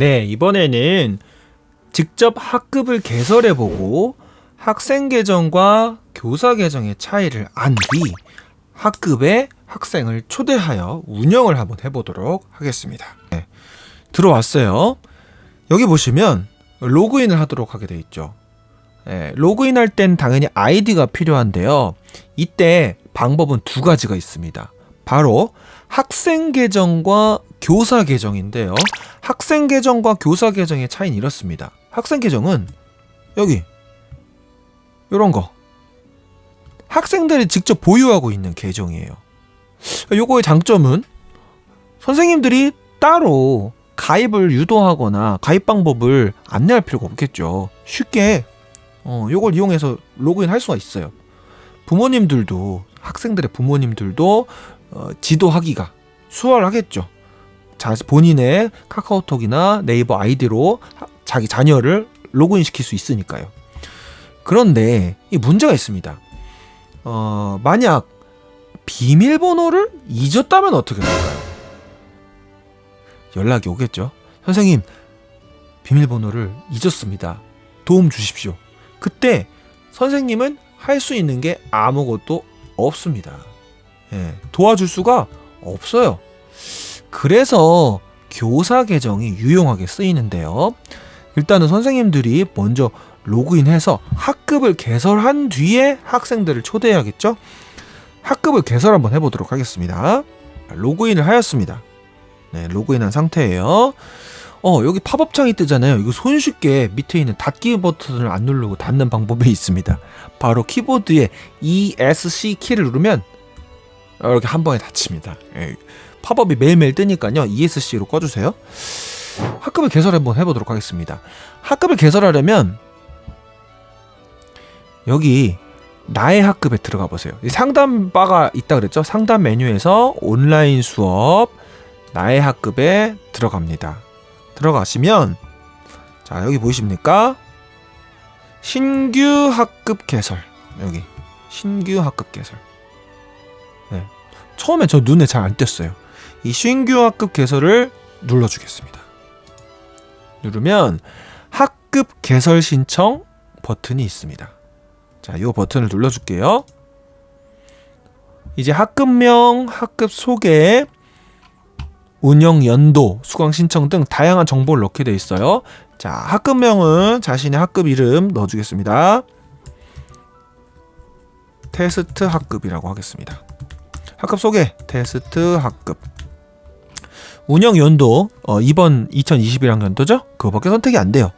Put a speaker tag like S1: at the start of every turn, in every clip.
S1: 네, 이번에는 직접 학급을 개설해보고 학생 계정과 교사 계정의 차이를 안 뒤 학급에 학생을 초대하여 운영을 한번 해보도록 하겠습니다. 네, 들어왔어요. 여기 보시면 로그인을 하도록 하게 돼 있죠. 네, 로그인할 땐 당연히 아이디가 필요한데요. 이때 방법은 두 가지가 있습니다. 바로 학생 계정과 교사 계정인데요. 학생 계정과 교사 계정의 차이는 이렇습니다. 학생 계정은 여기 이런 거 학생들이 직접 보유하고 있는 계정이에요. 요거의 장점은 선생님들이 따로 가입을 유도하거나 가입 방법을 안내할 필요가 없겠죠. 쉽게 어, 요걸 이용해서 로그인 할 수가 있어요. 부모님들도 학생들의 부모님들도 어, 지도하기가 수월하겠죠. 자, 본인의 카카오톡이나 네이버 아이디로 하- 자기 자녀를 로그인 시킬 수 있으니까요. 그런데 이 문제가 있습니다. 어, 만약 비밀번호를 잊었다면 어떻게 될까요? 연락이 오겠죠. 선생님, 비밀번호를 잊었습니다. 도움 주십시오. 그때 선생님은 할 수 있는 게 아무것도 없습니다. 예, 도와줄 수가 없어요. 그래서 교사 계정이 유용하게 쓰이는데요. 일단은 선생님들이 먼저 로그인해서 학급을 개설한 뒤에 학생들을 초대해야겠죠? 학급을 개설 한번 해보도록 하겠습니다. 로그인을 하였습니다. 네, 로그인한 상태예요. 어, 여기 팝업창이 뜨잖아요. 이거 손쉽게 밑에 있는 닫기 버튼을 안 누르고 닫는 방법이 있습니다. 바로 키보드에 ESC 키를 누르면 이렇게 한 번에 닫힙니다. 예, 팝업이 매일매일 뜨니까요. ESC로 꺼주세요. 학급을 개설 한번 해보도록 하겠습니다. 학급을 개설하려면 여기 나의 학급에 들어가 보세요. 이 상담 바가 있다 그랬죠? 상담 메뉴에서 온라인 수업 나의 학급에 들어갑니다. 들어가시면 자 여기 보이십니까? 신규 학급 개설 여기 신규 학급 개설. 네. 처음에 저 눈에 잘 안 띄었어요. 이 신규 학급 개설을 눌러주겠습니다. 누르면 학급 개설 신청 버튼이 있습니다. 자, 이 버튼을 눌러줄게요. 이제 학급명, 학급 소개, 운영 연도, 수강 신청 등 다양한 정보를 넣게 돼 있어요. 자, 학급명은 자신의 학급 이름 넣어주겠습니다. 테스트 학급이라고 하겠습니다. 학급 소개, 테스트 학급. 운영 연도, 어, 이번 2021학년도죠? 그거밖에 선택이 안 돼요.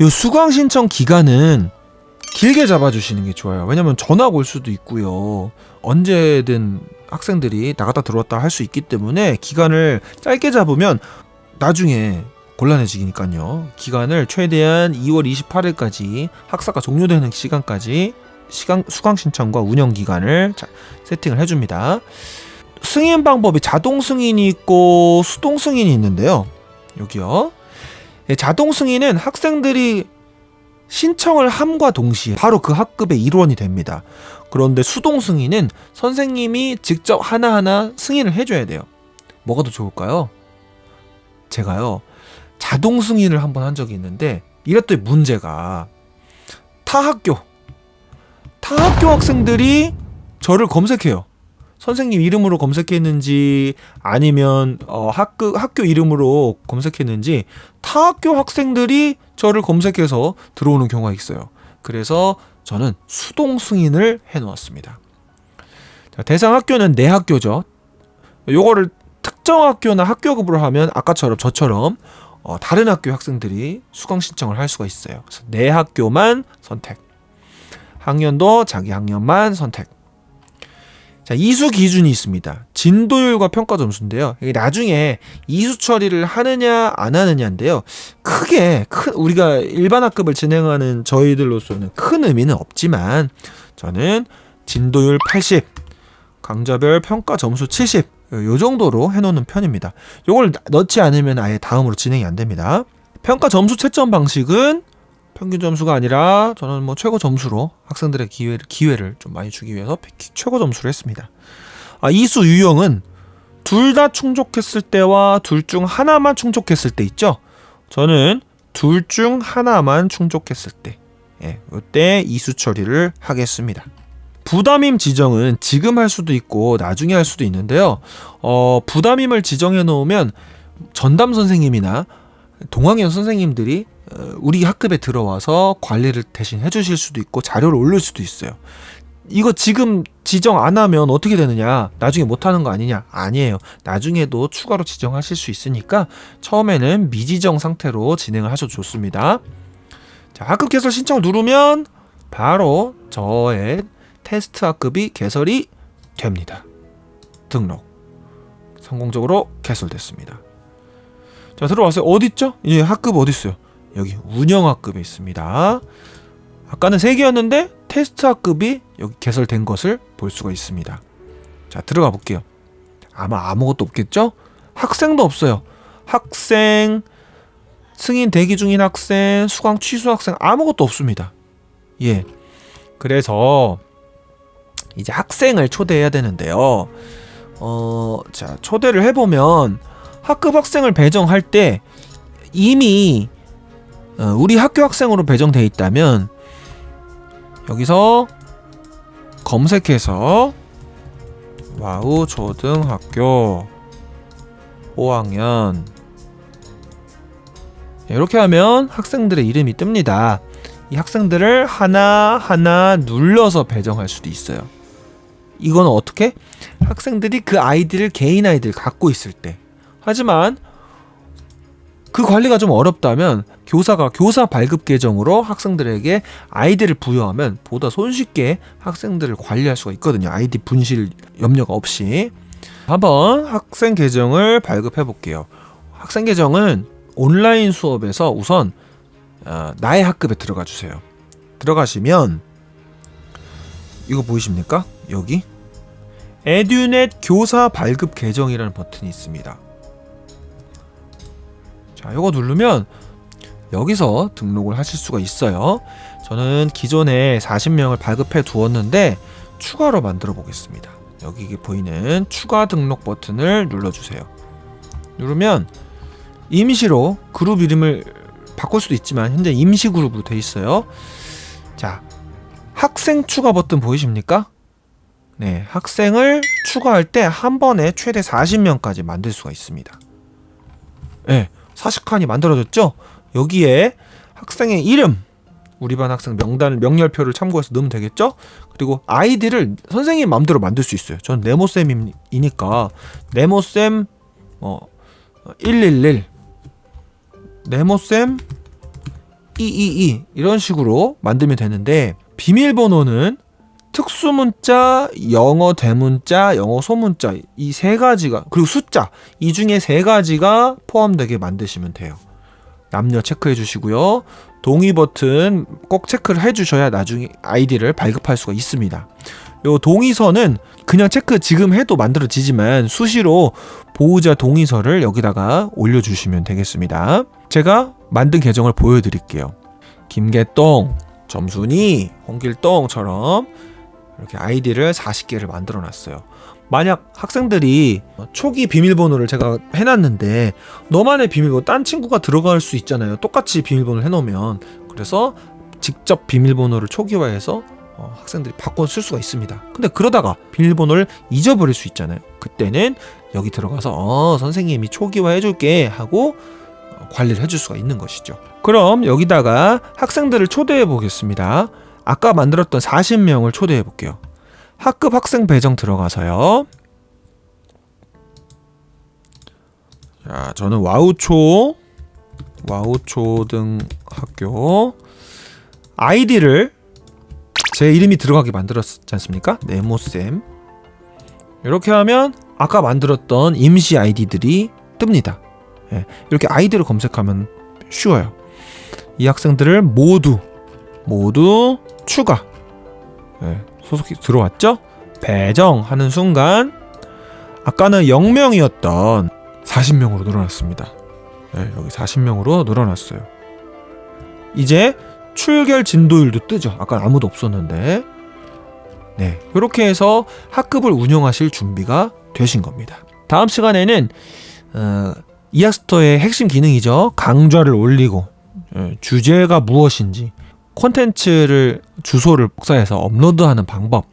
S1: 요 수강 신청 기간은 길게 잡아주시는 게 좋아요. 왜냐면 전화가 올 수도 있고요. 언제든 학생들이 나갔다 들어왔다 할 수 있기 때문에 기간을 짧게 잡으면 나중에 곤란해지니까요. 기간을 최대한 2월 28일까지 학사가 종료되는 시간까지 시간 수강 신청과 운영 기간을 자- 세팅을 해줍니다. 승인 방법이 자동 승인이 있고 수동 승인이 있는데요. 여기요. 예, 자동 승인은 학생들이 신청을 함과 동시에 바로 그 학급의 일원이 됩니다. 그런데 수동 승인은 선생님이 직접 하나하나 승인을 해줘야 돼요. 뭐가 더 좋을까요? 제가요, 자동 승인을 한 번 한 적이 있는데, 이랬더니 문제가 타 학교, 타 학교 학생들이 저를 검색해요. 선생님 이름으로 검색했는지 아니면 어, 학교 학교 이름으로 검색했는지 타 학교 학생들이 저를 검색해서 들어오는 경우가 있어요. 그래서 저는 수동 승인을 해 놓았습니다. 자, 대상 학교는 내 학교죠. 요거를 특정 학교나 학교급으로 하면 아까처럼 저처럼 어, 다른 학교 학생들이 수강 신청을 할 수가 있어요. 그래서 내 학교만 선택. 학년도 자기 학년만 선택. 자, 이수 기준이 있습니다. 진도율과 평가 점수인데요. 이게 나중에 이수 처리를 하느냐 안 하느냐인데요. 크게 큰 우리가 일반 학급을 진행하는 저희들로서는 큰 의미는 없지만 저는 진도율 80, 강좌별 평가 점수 70. 요 정도로 해놓는 편입니다. 요걸 넣지 않으면 아예 다음으로 진행이 안 됩니다. 평가 점수 채점 방식은 평균 점수가 아니라 저는 뭐 최고 점수로 학생들의 기회를 기회를 좀 많이 주기 위해서 피- 최고 점수를 했습니다. 아, 이수 유형은 둘 다 충족했을 때와 둘 중 하나만 충족했을 때 있죠. 저는 둘 중 하나만 충족했을 때, 예, 이때 이수 처리를 하겠습니다. 부담임 지정은 지금 할 수도 있고 나중에 할 수도 있는데요. 어, 부담임을 지정해 놓으면 전담 선생님이나 동학년 선생님들이 어, 우리 학급에 들어와서 관리를 대신 해주실 수도 있고 자료를 올릴 수도 있어요. 이거 지금 지정 안 하면 어떻게 되느냐? 나중에 못 하는 거 아니냐? 아니에요. 나중에도 추가로 지정하실 수 있으니까 처음에는 미지정 상태로 진행을 하셔도 좋습니다. 자, 학급 개설 신청을 누르면 바로 저의 테스트 학급이 개설이 됩니다. 등록. 성공적으로 개설됐습니다. 자, 들어왔어요. 있죠? 이제 학급 어디 있어요? 여기 운영 학급에 있습니다. 아까는 3개였는데 테스트 학급이 여기 개설된 것을 볼 수가 있습니다. 자, 들어가 볼게요. 아마 아무것도 없겠죠? 학생도 없어요. 학생, 승인 대기 중인 학생, 수강 취소 학생 아무것도 없습니다. 예. 그래서 이제 학생을 초대해야 되는데요. 어, 자, 초대를 해보면 학급 학생을 배정할 때 이미 어, 우리 학교 학생으로 배정돼 있다면 여기서 검색해서 와우 초등학교 5학년 이렇게 하면 학생들의 이름이 뜹니다. 이 학생들을 하나하나 눌러서 배정할 수도 있어요. 이거는 어떻게? 학생들이 그 아이디를 개인 아이디를 갖고 있을 때. 하지만 그 관리가 좀 어렵다면 교사가 교사 발급 계정으로 학생들에게 아이디를 부여하면 보다 손쉽게 학생들을 관리할 수가 있거든요. 아이디 분실 염려가 없이. 한번 학생 계정을 발급해 볼게요. 학생 계정은 온라인 수업에서 우선 어, 나의 학급에 들어가 주세요. 들어가시면 이거 보이십니까? 여기 에듀넷 교사 발급 계정이라는 버튼이 있습니다. 자, 이거 누르면 여기서 등록을 하실 수가 있어요. 저는 기존에 40명을 발급해 두었는데 추가로 만들어 보겠습니다. 여기 보이는 추가 등록 버튼을 눌러주세요. 누르면 임시로 그룹 이름을 바꿀 수도 있지만 현재 임시 그룹으로 돼 있어요. 자, 학생 추가 버튼 보이십니까? 네, 학생을 추가할 때 한 번에 최대 40명까지 만들 수가 있습니다. 네, 40칸이 만들어졌죠? 여기에 학생의 이름, 우리 반 학생 명단 명렬표를 참고해서 넣으면 되겠죠? 그리고 아이디를 선생님 마음대로 만들 수 있어요. 전 네모쌤이니까 네모쌤 뭐111 네모쌤 222 이런 식으로 만들면 되는데 비밀번호는 특수 문자, 영어 대문자, 영어 소문자 이 세 가지가 그리고 숫자 이 중에 세 가지가 포함되게 만드시면 돼요. 남녀 체크해 주시고요. 동의 버튼 꼭 체크를 해 주셔야 나중에 아이디를 발급할 수가 있습니다. 요 동의서는 그냥 체크 지금 해도 만들어지지만 수시로 보호자 동의서를 여기다가 올려 주시면 되겠습니다. 제가 만든 계정을 보여 드릴게요. 김계똥, 점순이, 홍길똥처럼 이렇게 아이디를 40개를 만들어 놨어요. 만약 학생들이 초기 비밀번호를 제가 해놨는데 너만의 비밀번호 딴 친구가 들어갈 수 있잖아요. 똑같이 비밀번호를 해놓으면 그래서 직접 비밀번호를 초기화해서 어, 학생들이 바꿔 쓸 수가 있습니다. 근데 그러다가 비밀번호를 잊어버릴 수 있잖아요. 그때는 여기 들어가서 어, 선생님이 초기화 해줄게 하고 어, 관리를 해줄 수가 있는 것이죠. 그럼 여기다가 학생들을 초대해 보겠습니다. 아까 만들었던 40명을 초대해 볼게요. 학급 학생 배정 들어가서요. 자, 저는 와우초 와우초등학교 아이디를 제 이름이 들어가게 만들었지 않습니까? 네모쌤 이렇게 하면 아까 만들었던 임시 아이디들이 뜹니다. 예, 이렇게 아이디를 검색하면 쉬워요. 이 학생들을 모두 모두 추가 예, 소속이 들어왔죠? 배정하는 순간 아까는 0명이었던 40명으로 늘어났습니다. 네, 여기 40명으로 늘어났어요. 이제 출결 진도율도 뜨죠. 아까 아무도 없었는데. 네, 이렇게 해서 학급을 운영하실 준비가 되신 겁니다. 다음 시간에는 어, 이학스토어의 핵심 기능이죠. 강좌를 올리고 예, 주제가 무엇인지 콘텐츠를 주소를 복사해서 업로드하는 방법,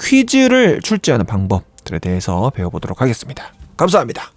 S1: 퀴즈를 출제하는 방법들에 대해서 배워보도록 하겠습니다. 감사합니다.